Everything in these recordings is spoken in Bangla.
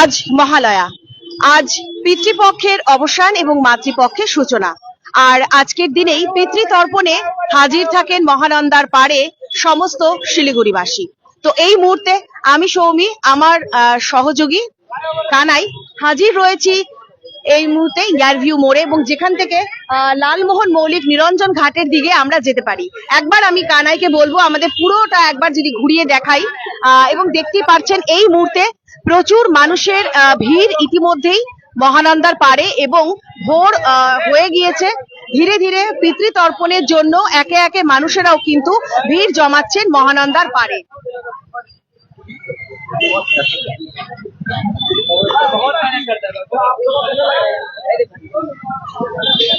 আজ মহালয়া। আজ পিতৃপক্ষের অবসান এবং মাতৃপক্ষের সূচনা। আর আজকের দিনেই পিতৃতর্পণে হাজির থাকেন মহানন্দার পারে সমস্ত শিলিগুড়িবাসী। তো এই মুহূর্তে আমি সৌমি, আমার সহযোগী কানাই, হাজির রয়েছি এই মুহূর্তে ইয়ারভিউ মোড়ে এবং যেখান থেকে লালমোহন মৌলিক নিরঞ্জন ঘাটের দিকে আমরা যেতে পারি। একবার আমি কানাইকে বলব, আমাদের পুরোটা একবার যদি ঘুরিয়ে দেখাই এবং দেখতেই পাচ্ছেন এই মুহূর্তে প্রচুর মানুষের ভিড় ইতিমধ্যেই মহানন্দার পারে এবং ভোর হয়ে গিয়েছে। ধীরে ধীরে পিতৃতর্পণের জন্য একে একে মানুষেরাও কিন্তু ভিড় জমাচ্ছেন মহানন্দার পাড়ে।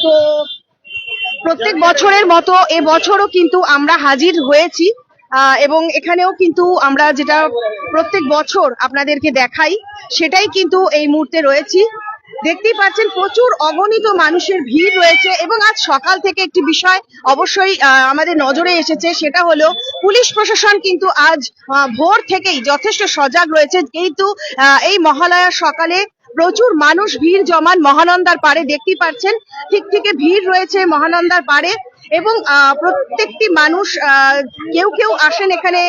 তো প্রত্যেক বছরের মতো এ বছরও কিন্তু আমরা হাজির হয়েছি এবং এখানেও কিন্তু আমরা যেটা প্রত্যেক বছর আপনাদেরকে দেখাই, সেটাই কিন্তু এই মুহূর্তে রয়েছি। দেখতেই পাচ্ছেন প্রচুর অগণিত মানুষের ভিড় রয়েছে এবং আজ সকাল থেকে একটি বিষয় অবশ্যই আমাদের নজরে এসেছে, সেটা হলো পুলিশ প্রশাসন কিন্তু আজ ভোর থেকেই যথেষ্ট সজাগ রয়েছে। কিন্তু এই মহালয়ার সকালে প্রচুর মানুষ ভিড় জমান মহানন্দার পারে দেখতেই পাচ্ছেন, ঠিক থেকে ভিড় রয়েছে মহানন্দার পাড়ে। এবং প্রত্যেকটি মানুষ কেউ কেউ আসেন এখানে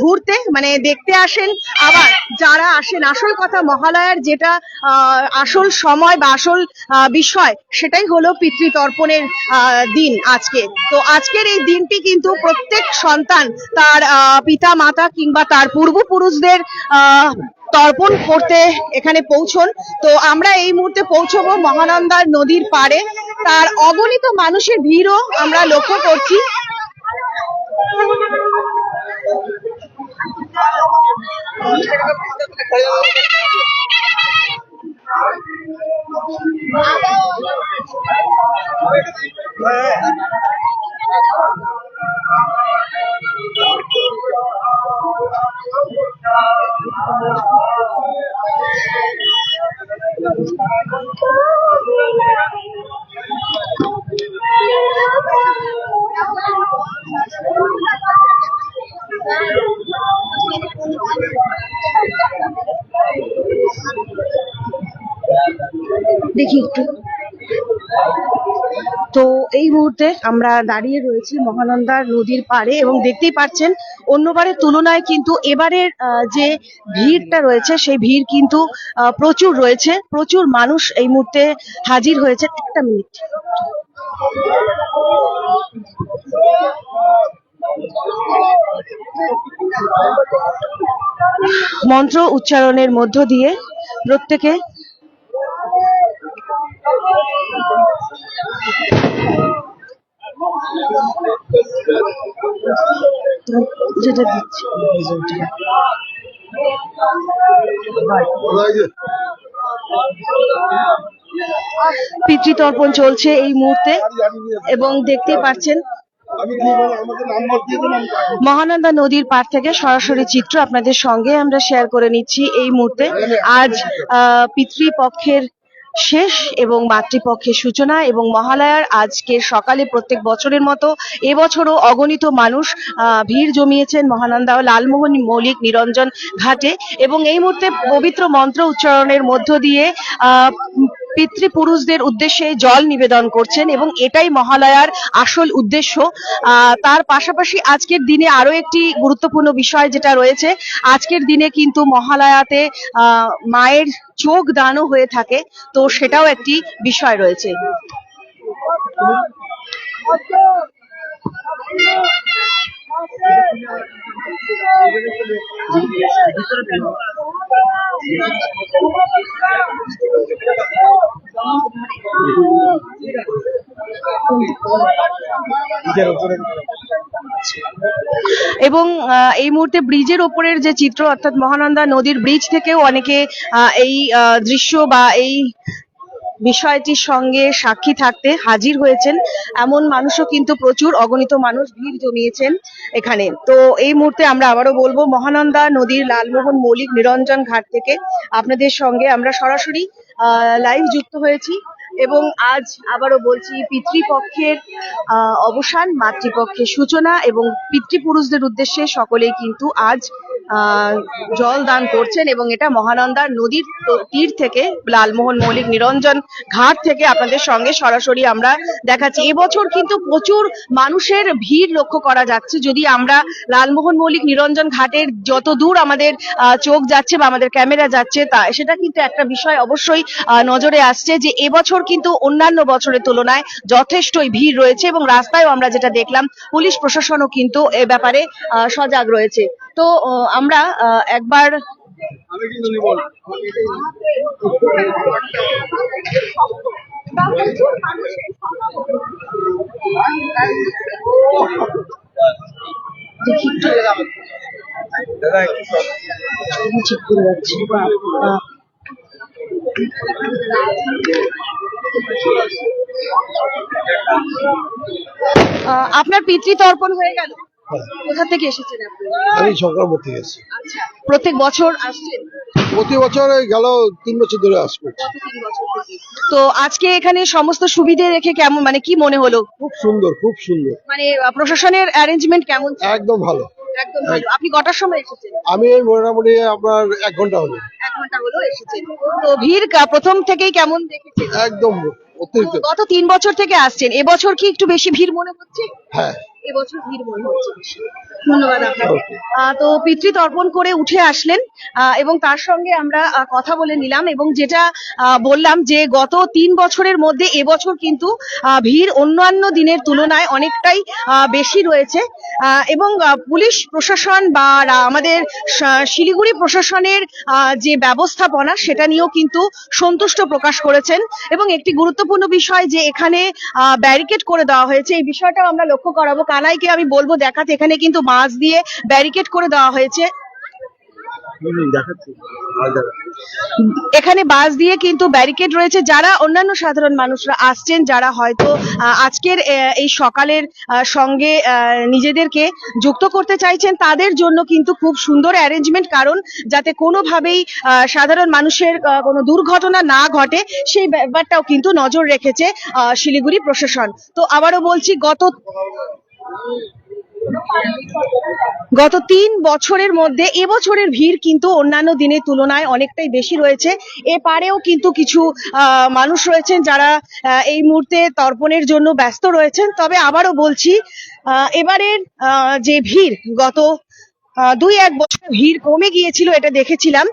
ঘুরতে মানে দেখতে আসেন। আবার যারা আসেন, আসল কথা মহালয়ার যেটা আসল সময় বা আসল বিষয়, সেটাই হলো পিতৃতর্পণের দিন আজকে। তো আজকের এই দিনটি কিন্তু প্রত্যেক সন্তান তার পিতা মাতা কিংবা তার পূর্বপুরুষদের তর্পণ করতে এখানে পৌঁছন। তো আমরা এই মুহূর্তে পৌঁছবো মহানন্দার নদীর পাড়ে। তার অগণিত মানুষের ভিড়ও আমরা লক্ষ্য করছি। দেখি একটু। তো এই মুহূর্তে আমরা দাঁড়িয়ে রয়েছি মহানন্দা নদীর পাড়ে এবং দেখতেই পাচ্ছেন অন্যবারের তুলনায় কিন্তু এবারের যে ভিড়টা রয়েছে, সেই ভিড় কিন্তু প্রচুর রয়েছে। প্রচুর মানুষ এই মুহূর্তে হাজির হয়েছে। একটা মিনিট। মন্ত্র উচ্চারণের মধ্য দিয়ে প্রত্যেকে পিতৃতর্পণ চলছে এই মুহূর্তে এবং দেখতে পাচ্ছেন মহানন্দা নদীর পাড় থেকে সরাসরি চিত্র আপনাদের সঙ্গে আমরা শেয়ার করে নিচ্ছি এই মুহূর্তে। আজ পিতৃপক্ষের শেষ এবং মাতৃপক্ষের সূচনা এবং মহালয়ার আজকের সকালে প্রত্যেক বছরের মতো এবছরও অগণিত মানুষ ভিড় জমিয়েছেন মহানন্দা ও লালমোহন মৌলিক নিরঞ্জন ঘাটে এবং এই মুহূর্তে পবিত্র মন্ত্র উচ্চারণের মধ্য দিয়ে পিতৃপুরুষদের উদ্দেশ্যে জল নিবেদন করছেন এবং এটাই মহালয়ার আসল উদ্দেশ্য। তার পাশাপাশি আজকের দিনে আরও একটি গুরুত্বপূর্ণ বিষয় যেটা রয়েছে, আজকের দিনে কিন্তু মহালয়াতে মায়ের চোখ দানও হয়ে থাকে, তো সেটাও একটি বিষয় রয়েছে। এবং এই মুহূর্তে ব্রিজের ওপরের যে চিত্র, অর্থাৎ মহানন্দা নদীর ব্রিজ থেকেও অনেকে এই দৃশ্য বা এই বিষয়টির সঙ্গে সাক্ষী থাকতে হাজির হয়েছেন। এমন মানুষও কিন্তু প্রচুর অগণিত মানুষ ভিড় জমিয়েছেন এখানে। তো এই মুহূর্তে আমরা আবারও বলব, মহানন্দা নদীর লালমোহন মৌলিক নিরঞ্জন ঘাট থেকে আপনাদের সঙ্গে আমরা সরাসরি লাইভ যুক্ত হয়েছি এবং আজ আবারও বলছি পিতৃপক্ষের অবসান, মাতৃপক্ষের সূচনা এবং পিতৃপুরুষদের উদ্দেশ্যে সকলেই কিন্তু আজ জল দান করছেন এবং এটা মহানন্দার নদীর তীর থেকে লালমোহন মৌলিক নিরঞ্জন ঘাট থেকে আপনাদের সঙ্গে সরাসরি আমরা দেখাচ্ছি। এবছর কিন্তু প্রচুর মানুষের ভিড় লক্ষ্য করা যাচ্ছে। যদি আমরা লালমোহন মৌলিক নিরঞ্জন ঘাটের যত দূর আমাদের চোখ যাচ্ছে বা আমাদের ক্যামেরা যাচ্ছে তা, সেটা কিন্তু একটা বিষয় অবশ্যই নজরে আসছে যে এবছর কিন্তু অন্যান্য বছরের তুলনায় যথেষ্টই ভিড় রয়েছে এবং রাস্তায়ও আমরা যেটা দেখলাম, পুলিশ প্রশাসনও কিন্তু এ ব্যাপারে সজাগ রয়েছে। তো আমরা একবার আপনার পিতৃতর্পণ হয়ে গেল? কোথা থেকে এসেছেন আপনি? আমি সংক্রামক থেকে এসেছি। আচ্ছা প্রত্যেক বছর আসছেন? প্রতি বছর গেল তিন বছর ধরে আসব তো আজকে এখানে সমস্ত সুবিধে রেখে কেমন মানে কি মনে হলো? খুব সুন্দর খুব সুন্দর। মানে প্রশাসনের অ্যারেঞ্জমেন্ট কেমন ছিল? একদম ভালো। একদম ভালো। আপনি কটার সময় এসেছেন? আমি এই মোটামুটি আপনার এক ঘণ্টা হলো। এক ঘণ্টা হলো এসেছেন। তো ভিড় কা- প্রথম থেকেই কেমন দেখেছেন? একদম অতিরিক্ত। গত তিন বছর থেকে আসছেন। এবছর কি একটু বেশি ভিড় মনে হচ্ছে? হ্যাঁ। এবছর ভিড় মনে হচ্ছে ধন্যবাদ আপনাকে। তো পিতৃতর্পণ করে উঠে আসলেন আহ, এবং তার সঙ্গে আমরা কথা বলে নিলাম এবং যেটা বললাম যে গত তিন বছরের মধ্যে এবছর কিন্তু ভিড় অন্যান্য দিনের তুলনায় অনেকটাই বেশি রয়েছে। এবং পুলিশ প্রশাসন বা আমাদের শিলিগুড়ি প্রশাসনের আহ, যে ব্যবস্থাপনা সেটা নিয়েও কিন্তু সন্তুষ্ট প্রকাশ করেছেন। এবং একটি গুরুত্বপূর্ণ বিষয় যে এখানে ব্যারিকেড করে দেওয়া হয়েছে এই বিষয়টাও আমরা লক্ষ্য করাবো। কানাইকে আমি বলব? দেখাতে। এখানে কিন্তু মাছ দিয়ে ব্যারিকেড করে দেওয়া হয়েছে। এখানে বাস দিয়ে কিন্তু ব্যারিকেড রয়েছে। যারা অন্যান্য সাধারণ মানুষরা আসছেন, যারা হয়তো আজকের এই সকালের সঙ্গে নিজেদেরকে যুক্ত করতে চাইছেন, তাদের জন্য কিন্তু খুব সুন্দর অ্যারেঞ্জমেন্ট কারণ যাতে কোনোভাবেই সাধারণ মানুষের কোনো দুর্ঘটনা না ঘটে, সেই ব্যাপারটাও কিন্তু নজর রেখেছে শিলিগুড়ি প্রশাসন। তো আবারও বলছি, গত গত তিন বছরের মধ্যে এবছরের ভিড় কিন্তু অন্যান্য দিনের তুলনায় অনেকটাই বেশি রয়েছে। এপারেও কিন্তু কিছু মানুষ রয়েছেন যারা এই মুহূর্তে তর্পণের জন্য ব্যস্ত রয়েছেন। তবে আবারও বলছি এবারের যে ভিড় গত দুই এক বছর ভিড় কমে গিয়েছিল, এটা দেখেছিলাম।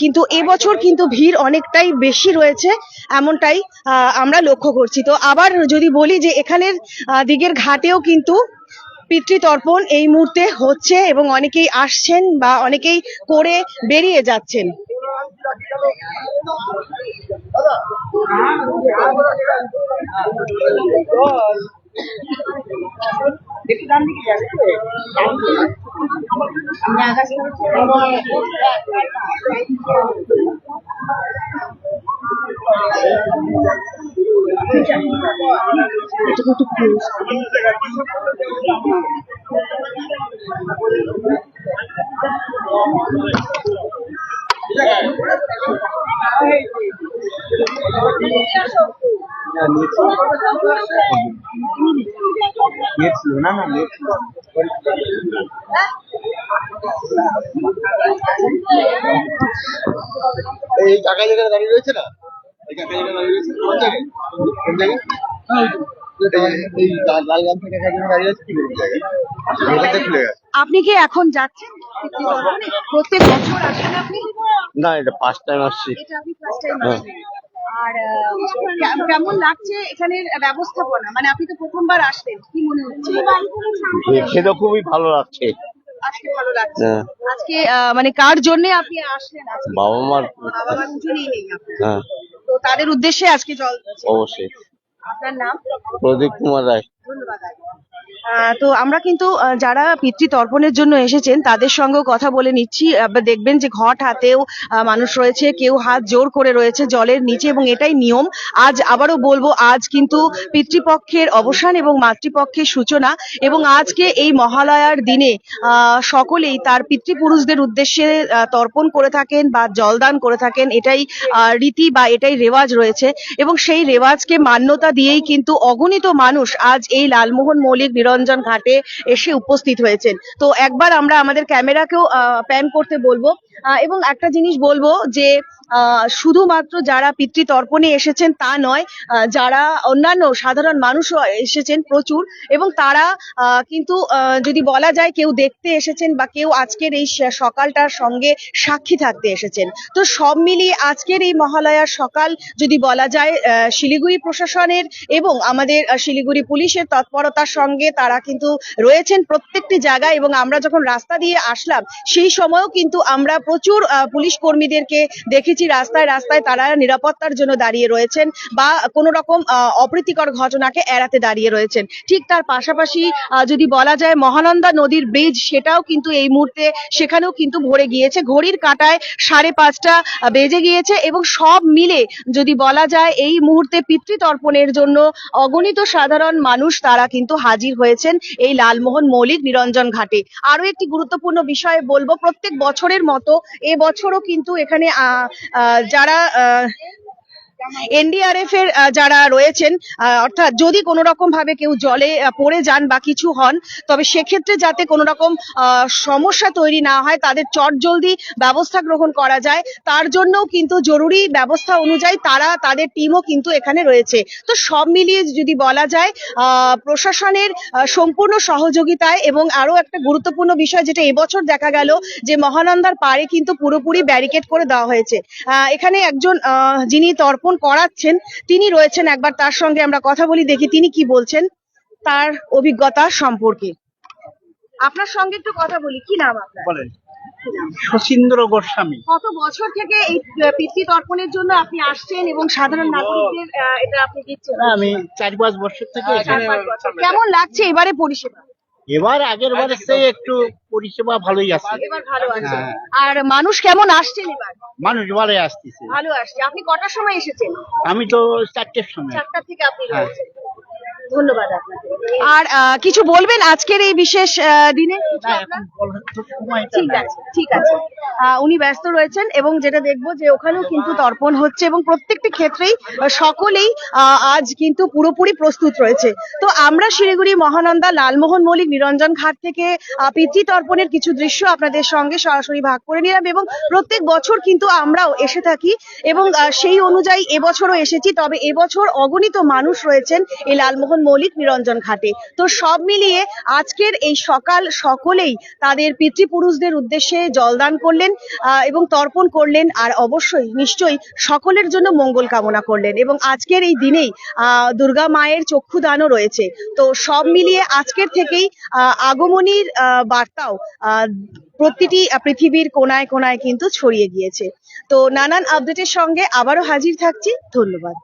কিন্তু এবছর কিন্তু ভিড় অনেকটাই বেশি রয়েছে, এমনটাই আমরা লক্ষ্য করছি। তো আবার যদি বলি যে এখানের দিকের ঘাটেও কিন্তু পিতৃতর্পণ এই মুহূর্তে হচ্ছে এবং অনেকেই আসছেন বা অনেকেই করে বেরিয়ে যাচ্ছেন। এটা কত ক্লোজ নেট ছিল না না নেট ছিল এই কাকা জায়গায় দাঁড়িয়ে রয়েছে না? এই কাকা জায়গায় দাঁড়িয়ে রয়েছে কোন জায়গায়? কোন জায়গায়? এই- এই লাল- লাল গান থেকে কাকা জায়গায় দাঁড়িয়ে আছে কি কোন জায়গায়? খুলে গেছে। আপনি কি এখন যাচ্ছেন? প্রত্যেক বছর আসেন আপনি? না এটা ফার্স্ট টাইম আসছি। এটা আপনি ফার্স্ট টাইম আসছেন। আর কেমন লাগছে এখানের ব্যবস্থাপনা? মানে আপনি তো প্রথমবার আসলেন কি মনে হচ্ছে? দেখে তো খুবই ভালো লাগছে। আজকে ভালো লাগছে হ্যাঁ। আজকে আহ, মানে কার জন্য আপনি আসলেন আজকে বাবা মার বাবা মার দুজনেই নেই আপনার। হ্যাঁ তো তাদের উদ্দেশ্যে আজকে জল। অবশ্যই আপনার নাম প্রদীপ কুমার রায় ধন্যবাদ আগে। তো আমরা কিন্তু যারা পিতৃতর্পণের জন্য এসেছেন, তাদের সঙ্গেও কথা বলে নিচ্ছি। দেখবেন যে ঘট হাতেও মানুষ রয়েছে, কেউ হাত জোর করে রয়েছে জলের নিচে এবং এটাই নিয়ম। আজ আবারও বলব, আজ কিন্তু পিতৃপক্ষের অবসান এবং মাতৃপক্ষের সূচনা এবং আজকে এই মহালয়ার দিনে সকলেই তার পিতৃপুরুষদের উদ্দেশ্যে তর্পণ করে থাকেন বা জলদান করে থাকেন, এটাই রীতি বা এটাই রেওয়াজ রয়েছে। এবং সেই রেওয়াজকে মান্যতা দিয়েই কিন্তু অগণিত মানুষ আজ এই লালমোহন মৌলিক নিরঞ্জন ঘাটে এসে উপস্থিত হয়েছেন। তো একবার আমরা আমাদের ক্যামেরাকেও প্যান করতে বলব। এবং একটা জিনিস বলব যে শুধুমাত্র যারা পিতৃতর্পণে এসেছেন তা নয় যারা অন্যান্য সাধারণ মানুষও এসেছেন প্রচুর, এবং তারা কিন্তু যদি বলা যায় কেউ দেখতে এসেছেন বা কেউ আজকের এই সকালটার সঙ্গে সাক্ষী থাকতে এসেছেন। তো সব মিলিয়ে আজকের এই মহালয়ার সকাল যদি বলা যায় শিলিগুড়ি প্রশাসনের এবং আমাদের শিলিগুড়ি পুলিশের তৎপরতার সঙ্গে তারা কিন্তু রয়েছেন প্রত্যেকটি জায়গায় এবং আমরা যখন রাস্তা দিয়ে আসলাম, সেই সময়ও কিন্তু আমরা প্রচুর পুলিশ কর্মীদেরকে দেখেছি রাস্তায় রাস্তায় তারা নিরাপত্তার জন্য দাঁড়িয়ে রয়েছেন বা কোনো রকম অপ্রীতিকর ঘটনাকে এড়াতে দাঁড়িয়ে রয়েছেন। ঠিক তার পাশাপাশি যদি বলা যায় মহানন্দা নদীর ব্রিজ সেটাও কিন্তু এই মুহূর্তে সেখানেও কিন্তু ভরে গিয়েছে। ঘড়ির কাঁটায় সাড়ে পাঁচটা বেজে গিয়েছে এবং সব মিলে যদি বলা যায় এই মুহূর্তে পিতৃতর্পণের জন্য অগণিত সাধারণ মানুষ তারা কিন্তু হাজির হয়েছেন এই লালমোহন মৌলিক নিরঞ্জন ঘাটে। আরও একটি গুরুত্বপূর্ণ বিষয় বলব, প্রত্যেক বছরের মতো এবছরও কিন্তু এখানে যারা এনডিআরএফ এর যারা রয়েছেন অর্থাৎ যদি কোনো রকম ভাবে কেউ জলে পড়ে যান বা কিছু হন, তবে সেক্ষেত্রে যাতে কোনো রকম সমস্যা তৈরি না হয়, তাদের চট জলদি ব্যবস্থা গ্রহণ করা যায়। তার জন্যও কিন্তু জরুরি ব্যবস্থা অনুযায়ী তারা, তাদের টিমও কিন্তু এখানে রয়েছে। তো সব মিলিয়ে যদি বলা যায় প্রশাসনের সম্পূর্ণ সহযোগিতায় এবং আরও একটা গুরুত্বপূর্ণ বিষয় যেটা এবছর দেখা গেল, যে মহানন্দার পাড়ে কিন্তু পুরোপুরি ব্যারিকেড করে দেওয়া হয়েছে। এখানে একজন যিনি তর্পণ করাচ্ছেন তিনি রয়েছেন একবার তার সঙ্গে আমরা কথা বলি দেখি তিনি কি বলছেন তার অভিজ্ঞতা সম্পর্কে। আপনার সঙ্গে একটু কথা বলি কি নাম আপনার? বলেন। শচীন্দ্র গোস্বামী। কত বছর থেকে এই আহ, পিতৃতর্পণের জন্য আপনি আসছেন এবং সাধারণ নাগরিকদের এটা আপনি দিচ্ছেন? আমি চার পাঁচ বছর থেকে এখানে। কেমন লাগছে এবারে পরিষেবা? এবার আগের বারের চেয়ে একটু পরিষেবা ভালোই আছে এবার ভালো আছে হ্যাঁ। আর মানুষ কেমন আসছেন এবার? মানুষ ভালোই আসতেছে। ভালো আসছে। আপনি কটার সময় এসেছেন? আমি তো চারটের সময়। চারটা থেকে আপনি হ্যাঁ। রয়েছেন। ধন্যবাদ আপনাকে। আর কিছু বলবেন আজকের এই বিশেষ দিনে? ঠিক আছে ঠিক আছে। উনি ব্যস্ত রয়েছেন এবং যেটা দেখব যে ওখানেও কিন্তু তর্পণ হচ্ছে এবং প্রত্যেকটি ক্ষেত্রেই সকলেই আজ কিন্তু পুরোপুরি প্রস্তুত রয়েছে। তো আমরা শিলিগুড়ি মহানন্দা লালমোহন মৌলিক নিরঞ্জন ঘাট থেকে আহ, পিতৃতর্পণের কিছু দৃশ্য আপনাদের সঙ্গে সরাসরি ভাগ করে নিলাম এবং প্রত্যেক বছর কিন্তু আমরাও এসে থাকি এবং সেই অনুযায়ী এবছরও এসেছি। তবে এবছর অগণিত মানুষ রয়েছেন এই লালমোহন মৌলিক, নিরঞ্জন ঘাটে। তো সব মিলিয়ে আজকের এই সকাল সকলেই তাদের পিতৃপুরুষদের উদ্দেশ্যে জলদান করলেন এবং তর্পণ করলেন, আর অবশ্যই, নিশ্চয়ই সকলের জন্য মঙ্গল কামনা করলেন। এবং আজকের এই দিনেই দুর্গা মায়ের চক্ষুদানও রয়েছে। তো সব মিলিয়ে আজকের থেকেই আগমনীর বার্তাও প্রতিটি পৃথিবীর কোনায় কোনায় কিন্তু ছড়িয়ে গিয়েছে। তো নানান আপডেটের সঙ্গে আবারও হাজির থাকছি। ধন্যবাদ।